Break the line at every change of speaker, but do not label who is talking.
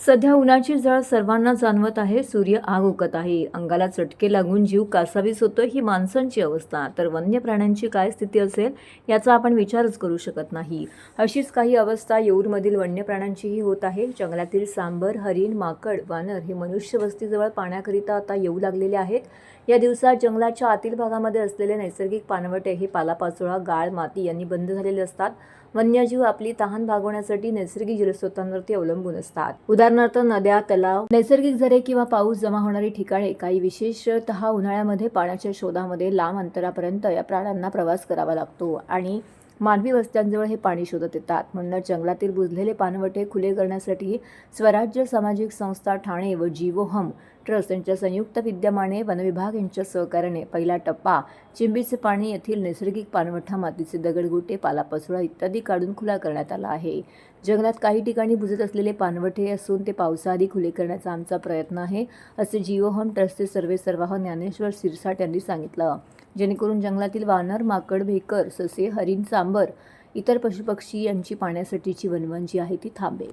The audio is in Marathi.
सध्या उन्हाची झळ सर्वांना जाणवत आहे. सूर्य आग उकत आहे. अंगाला चटके लागून जीव कासावीस होतो ही माणसांची अवस्था. तर वन्य प्राण्यांची काय स्थिती असेल याचा आपण विचारच करू शकत नाही. अशीच काही अवस्था येऊरमधील वन्य प्राण्यांचीही होत आहे. जंगलातील सांबर हरिण माकड वानर हे मनुष्य वस्तीजवळ पाण्याकरिता आता येऊ लागलेले आहेत. या दिवसात जंगलाच्या आतील भागामध्ये असलेले नैसर्गिक पानवटे हे पालापाचोळा गाळ माती यांनी बंद झालेले असतात. वन्यजीव आपली तहान भागवण्यासाठी नैसर्गिक जलस्रोतांवरती अवलंबून असतात. उदा उदाहरणार्थ नद्या तलाव नैसर्गिक झरे किंवा पाऊस जमा होणारी ठिकाणे काही विशेषतः उन्हाळ्यामध्ये पाण्याच्या शोधामध्ये लांब अंतरापर्यंत या प्राण्यांना प्रवास करावा लागतो. आणि मानवी वस्त्यांजवळ हे पाणी शोधत येतात. म्हणूनच जंगलातील बुजलेले पानवटे खुले करण्यासाठी स्वराज्य सामाजिक संस्था ठाणे व जीवोहम ट्रस्ट यांच्या संयुक्त विद्यमाने वनविभाग यांच्या सहकार्याने पहिला टप्पा चिंबीचे पाणी येथील नैसर्गिक पानवठा मातीचे दगडगोटे पालापाचोळा इत्यादी काढून खुला करण्यात आला आहे. जंगलात काही ठिकाणी बुजत असलेले पानवठे असून ते पावसाआधी खुले करण्याचा आमचा प्रयत्न आहे असे जीवोहम ट्रस्टचे सर्वे सर्वाह ज्ञानेश्वर सिरसाट यांनी सांगितलं. जेणेकरून जंगलातील वानर माकड भेकर ससे हरिण सांबर इतर पशुपक्षी यांची पाण्यासाठीची वनवन जी आहे ती थांबेल.